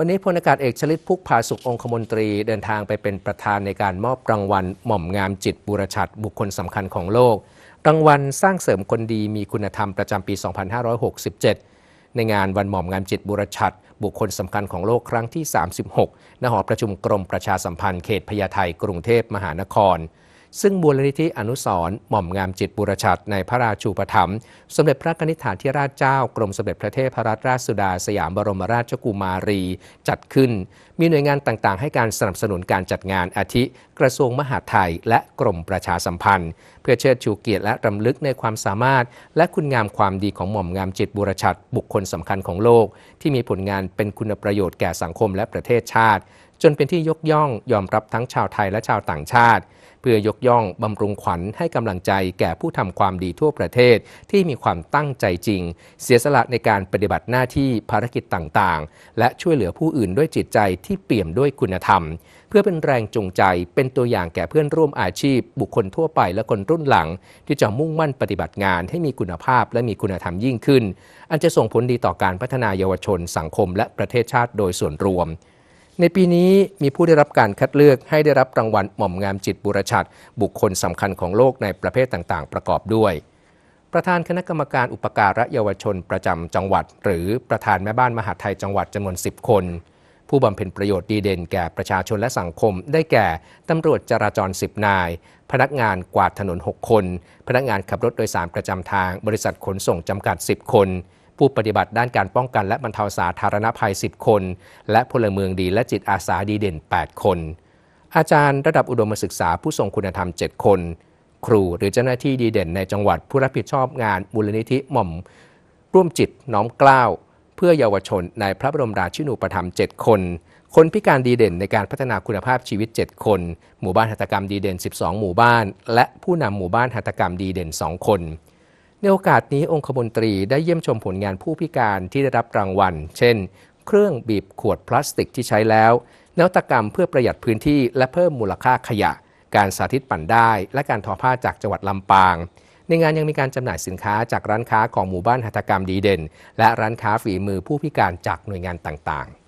วันนี้พลอากาศเอกชลิตพุกพาสุของคมนตรีเดินทางไปเป็นประธานในการมอบรางวัลหม่อมงามจิตบุรชัดบุคคลสำคัญของโลก รางวัลสร้างเสริมคนดีมีคุณธรรมประจำปี 2567 ในงานวันหม่อมงามจิตบุรชัดบุคคลสำคัญของโลกครั้งที่ 36 ณ หอประชุมกรมประชาสัมพันธ์เขตพญาไทกรุงเทพมหานคร ซึ่งมูลนิธิอนุสร์หม่อมงามจิตบุรชัดในพระราชูปถัมภ์สมเด็จพระนิธิฐานธิราชเจ้ากรมสมเด็จพระเทพรัตนราชสุดาสยามบรมราชกุมารี จัดขึ้น มีหน่วยงานต่างๆ ให้การสนับสนุนการจัดงานอาทิ กระทรวงมหาดไทยและกรมประชาสัมพันธ์ เพื่อเชิดชูเกียรติและรำลึกในความสามารถ และคุณงามความดีของหม่อมงามจิตบุรชัดบุคคลสำคัญของโลก ที่มีผลงานเป็นคุณประโยชน์แก่สังคมและประเทศชาติ จนเป็นที่ยกย่องยอมรับทั้งชาวไทยและชาวต่างชาติ เพื่อยกย่องบำรุงขวัญให้กำลังใจแก่ผู้ทำความดีทั่วประเทศที่มีความตั้งใจจริง เสียสละในการปฏิบัติหน้าที่ภารกิจต่างๆ และช่วยเหลือผู้อื่นด้วยจิตใจที่เปี่ยมด้วยคุณธรรม เพื่อเป็นแรงจูงใจเป็นตัวอย่างแก่เพื่อนร่วมอาชีพ บุคคลทั่วไปและคนรุ่นหลัง ที่จะมุ่งมั่นปฏิบัติงานให้มีคุณภาพและมีคุณธรรมยิ่งขึ้น อันจะส่งผลดีต่อการพัฒนายาวชนสังคมและประเทศชาติโดยส่วนรวม ในปีนี้มีผู้ได้รับการคัดเลือกให้ได้รับรางวัลหม่อมงามจิตบุรชัดบุคคลสำคัญของโลกในประเภทต่างๆ ประกอบด้วย ประธานคณะกรรมการอุปการะเยาวชนประจำจังหวัด หรือประธานแม่บ้านมหาไทยจังหวัดจำนวน 10 คน ผู้บำเพ็ญประโยชน์ดีเด่นแก่ประชาชนและสังคม ได้แก่ตำรวจจราจร 10 นาย พนักงานกวาดถนน 6 คน พนักงานขับรถโดยสารประจำทาง บริษัทขนส่งจำกัด 10 คน ผู้ปฏิบัติด้านการป้องกันและบรรเทาสาธารณภัย 10 คน และพลเมืองดีและจิตอาสาดีเด่น 8 คน อาจารย์ระดับอุดมศึกษาผู้ทรงคุณธรรม 7 คน ครูหรือเจ้าหน้าที่ดีเด่นในจังหวัดผู้รับผิดชอบงานมูลนิธิหม่อม ร่วมจิตน้อมเกล้าเพื่อเยาวชนในพระบรมราชินูปถัมภ์7คน คนพิการดีเด่นในการพัฒนาคุณภาพชีวิต 7 คน หมู่บ้านหัตถกรรมดีเด่น 12 หมู่บ้าน และผู้นำหมู่บ้านหัตถกรรมดีเด่น 2 คน ในโอกาสนี้องคมนตรีได้เยี่ยมชมผลงานผู้พิการที่ได้รับรางวัล เช่น เครื่องบีบขวดพลาสติกที่ใช้แล้ว นวัตกรรมเพื่อประหยัดพื้นที่และเพิ่มมูลค่าขยะ การสาธิตปั่นได้ และการทอผ้าจากจังหวัดลำปาง ในงานยังมีการจำหน่ายสินค้าจากร้านค้าของหมู่บ้านหัตถกรรมดีเด่น และร้านค้าฝีมือผู้พิการจากหน่วยงานต่างๆ